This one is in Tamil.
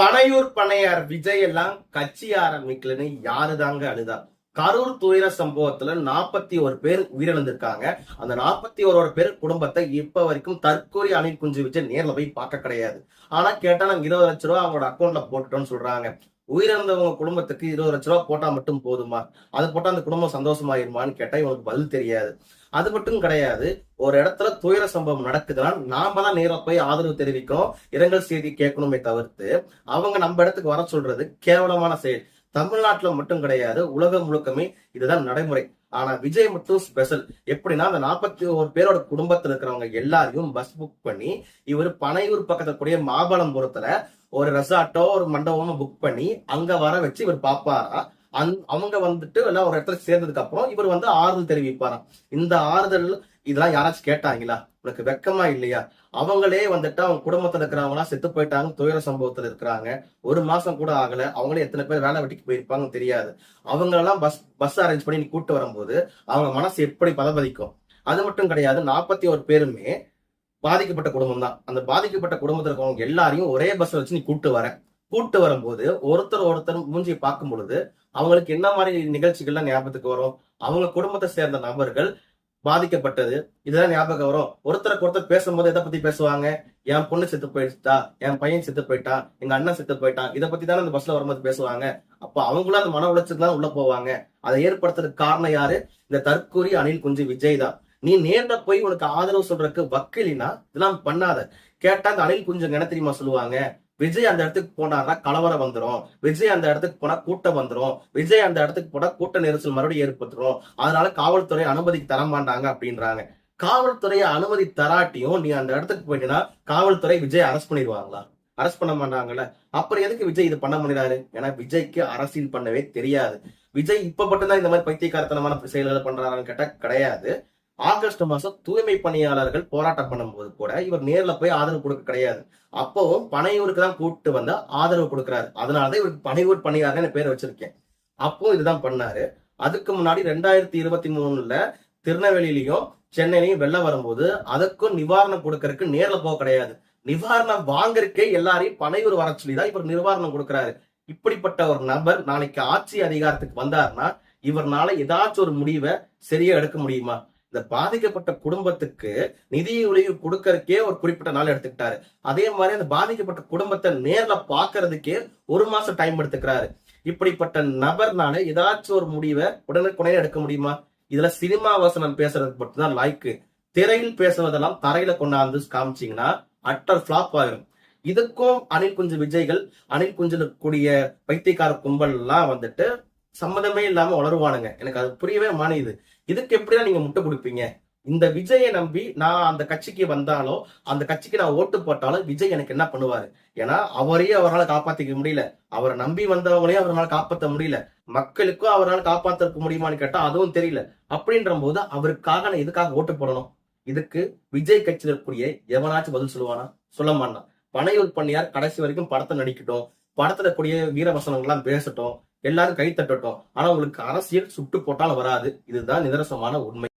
பனையூர் பனையார் விஜய் எல்லாம் கட்சி ஆரம்பிக்கலன்னு யாரு தாங்க அழுதா? கரூர் துயர சம்பவத்துல நாற்பத்தி ஒரு பேர் உயிரிழந்திருக்காங்க. அந்த நாற்பத்தி ஒரு பேர் குடும்பத்தை இப்ப வரைக்கும் தற்கொலை அணில் குஞ்சு விஜய் நேர்ல போய் பார்க்க கிடையாது. ஆனா கேட்டா நாங்க இருபது லட்ச ரூபா அவங்களோட அக்கௌண்ட்ல போட்டுட்டோம்னு சொல்றாங்க. உயிரிழந்தவங்க குடும்பத்துக்கு இருபது லட்ச ரூபா போட்டா மட்டும் போதுமா? அது போட்டா அந்த குடும்பம் சந்தோஷமாயிருமான்னு கேட்டா இவனுக்கு பதில் தெரியாது. அது மட்டும் கிடையாது. ஒரு இடத்துல துயர சம்பவம் நடக்குதுன்னா நாம தான் நேரம் போய் ஆதரவு தெரிவிக்கணும் இரங்கல் செய்தி கேட்கணுமே தவிர்த்து அவங்க நம்ம இடத்துக்கு வர சொல்றது கேவலமான செயல். தமிழ்நாட்டுல மட்டும் கிடையாது. உலகம் முழுக்கமே இதுதான் நடைமுறை. ஆனா விஜய் மட்டும் ஸ்பெஷல் எப்படின்னா அந்த நாற்பத்தி ஒரு பேரோட குடும்பத்துல இருக்கிறவங்க எல்லாரையும் பஸ் புக் பண்ணி இவர் பனையூர் பக்கத்துல கூடிய மாபலம்புரத்துல ஒரு ரெசார்ட்டோ ஒரு மண்டபமோ புக் பண்ணி அங்க வர வச்சு இவர் பாப்பாரா? அந் அவங்க வந்துட்டு எல்லாம் ஒரு இடத்துல சேர்ந்ததுக்கு அப்புறம் இவர் வந்து ஆறுதல் தெரிவிப்பாராம். இந்த ஆறுதல் இதெல்லாம் யாராச்சும் கேட்டாங்களா? உனக்கு வெக்கமா இல்லையா? அவங்களே வந்துட்டு அவங்க குடும்பத்துல இருக்கிறவங்களா செத்து போயிட்டாங்க துயர சம்பவத்துல இருக்கிறாங்க. ஒரு மாசம் கூட ஆகல. அவங்களே எத்தனை பேர் வேலை வெட்டிக்கு போயிருப்பாங்கன்னு தெரியாது. அவங்களெல்லாம் பஸ் பஸ் அரேஞ்ச் பண்ணி நீ கூட்டு வரும்போது அவங்க மனசு எப்படி பதபதிக்கும்? அது மட்டும் கிடையாது நாற்பத்தி ஒரு பேருமே பாதிக்கப்பட்ட குடும்பம் தான் அந்த பாதிக்கப்பட்ட குடும்பத்தில் இருக்கவங்க எல்லாரையும் ஒரே பஸ்ல வச்சு நீ கூட்டு வர. கூட்டு வரும்போது ஒருத்தர் ஒருத்தர் மூஞ்சியை பார்க்கும் பொழுது அவங்களுக்கு என்ன மாதிரி நிகழ்ச்சிகள்லாம் ஞாபகத்துக்கு வரும்? அவங்க குடும்பத்தை சேர்ந்த நபர்கள் பாதிக்கப்பட்டது. இதெல்லாம் ஞாபகம் வரும். ஒருத்தருக்கு ஒருத்தர் பேசும்போது எதை பத்தி பேசுவாங்க? என் பொண்ணு செத்து போயிடுச்சா? என் பையன் செத்து போயிட்டான் எங்க அண்ணன் செத்து போயிட்டான்? இதை பத்தி தானே அந்த பஸ்ல வரும்போது பேசுவாங்க. அப்ப அவங்களும் அந்த மன உளைச்சல் தான் உள்ள போவாங்க. அதை ஏற்படுத்துறதுக்கு காரணம் யாரு? இந்த தற்கூரி அணில் குஞ்சு விஜய் தான். நீ நேர்ல போய் உனக்கு ஆதரவு சொல்றதுக்கு வக்கீலினா இதெல்லாம் பண்ணாத. கேட்டா அந்த அணில் குஞ்சு என்ன தெரியுமா சொல்லுவாங்க? விஜய் அந்த இடத்துக்கு போனார்னா கலவரம் வந்துடும் விஜய் அந்த இடத்துக்கு போனா கூட்டம் வந்துடும் விஜய் அந்த இடத்துக்கு போனா கூட்ட நெரிசல் மறுபடியும் ஏற்பட்டுரும். அதனால காவல்துறை அனுமதி தர மாட்டாங்க அப்படின்றாங்க. காவல்துறையை அனுமதி தராட்டியும் நீ அந்த இடத்துக்கு போயிட்டீங்கன்னா காவல்துறை விஜய் அரெஸ்ட் பண்ணிடுவாங்களா? அரெஸ்ட் பண்ண மாட்டாங்கல்ல. அப்புறம் எதுக்கு விஜய் இது பண்ண முடியாது ஏன்னா விஜய்க்கு அரசியல் பண்ணவே தெரியாது. விஜய் இப்ப மட்டும்தான் இந்த மாதிரி பைத்தியக்காரத்தனமான செயல்களை பண்றாங்கன்னு கேட்டா கிடையாது. ஆகஸ்ட் மாசம் தூய்மை பணியாளர்கள் போராட்டம் பண்ணும்போது கூட இவர் நேர்ல போய் ஆதரவு கொடுக்க கிடையாது. அப்பவும் பனையூருக்கு தான் கூப்பிட்டு வந்து ஆதரவு கொடுக்குறாரு. அதனாலதான் இவருக்கு பனையூர் பணியாளர்னு பேர் வச்சிருக்கேன். அப்போ இதுதான் பண்ணாரு. அதுக்கு முன்னாடி ரெண்டாயிரத்தி இருபத்தி மூணுல திருநெல்வேலியிலையும் சென்னையிலையும் வெள்ளம் வரும்போது அதுக்கும் நிவாரணம் கொடுக்கறதுக்கு நேர்ல போக கிடையாது. நிவாரணம் வாங்கறக்கே எல்லாரையும் பனையூர் வர சொல்லிதான் இவர் நிவாரணம் கொடுக்கறாரு. இப்படிப்பட்ட ஒரு நபர் நாளைக்கு ஆட்சி அதிகாரத்துக்கு வந்தாருன்னா இவர்னால ஏதாச்சும் ஒரு முடிவை சரியா எடுக்க முடியுமா? இந்த பாதிக்கப்பட்ட குடும்பத்துக்கு நிதி உதவி கொடுக்கறதுக்கே ஒரு குறிப்பிட்ட நாள் எடுத்துக்கிட்டாரு. அதே மாதிரி அந்த பாதிக்கப்பட்ட குடும்பத்தை நேர்ல பாக்குறதுக்கே ஒரு மாசம் டைம் எடுத்துக்கிறாரு. இப்படிப்பட்ட நபர்னால ஏதாச்சும் ஒரு முடிவை உடனுக்குடனே எடுக்க முடியுமா? இதுல சினிமா வசனம் பேசுறதுக்கு மட்டும்தான் லாய்க்கு. திரையில் பேசுவதெல்லாம் தரையில கொண்டாந்து காமிச்சீங்கன்னா அட்டர் ஃபிளாப் ஆயிரும். இதுக்கும் அனில் குஞ்சு விஜய்கள் அனில் குஞ்சில் கூடிய பைத்தியக்கார கும்பல் எல்லாம் வந்துட்டு சம்மதமே இல்லாம வளருவானுங்க. எனக்கு அது புரியவே மாணியுது இதுக்கு எப்படிதான் நீங்க முட்டை கொடுப்பீங்க? இந்த விஜயை நம்பி நான் அந்த கட்சிக்கு வந்தாலோ அந்த கட்சிக்கு நான் ஓட்டு போட்டாலும் விஜய் எனக்கு என்ன பண்ணுவாரு? ஏன்னா அவரையே அவரால் காப்பாத்திக்க முடியல. அவரை நம்பி வந்தவங்களையும் அவரால் காப்பாற்ற முடியல. மக்களுக்கும் அவரால் காப்பாத்திருக்க முடியுமான்னு கேட்டா அதுவும் தெரியல. அப்படின்ற போது அவருக்காக நான் எதுக்காக ஓட்டு போடணும்? இதுக்கு விஜய் கட்சியில் இருக்கக்கூடிய எவனாச்சும் பதில் சொல்லுவானா? சொல்ல மாட்டான். பனையூர் பண்ணியார் கடைசி வரைக்கும் படத்தை நடிக்கட்டும். படத்துல கூடிய வீரவசனங்கள்லாம் பேசட்டும். எல்லாரும் கை தட்டட்டும். ஆனா உங்களுக்கு அரசியல் சுட்டு போட்டாலும் வராது. இதுதான் நிதர்சனமான உண்மை.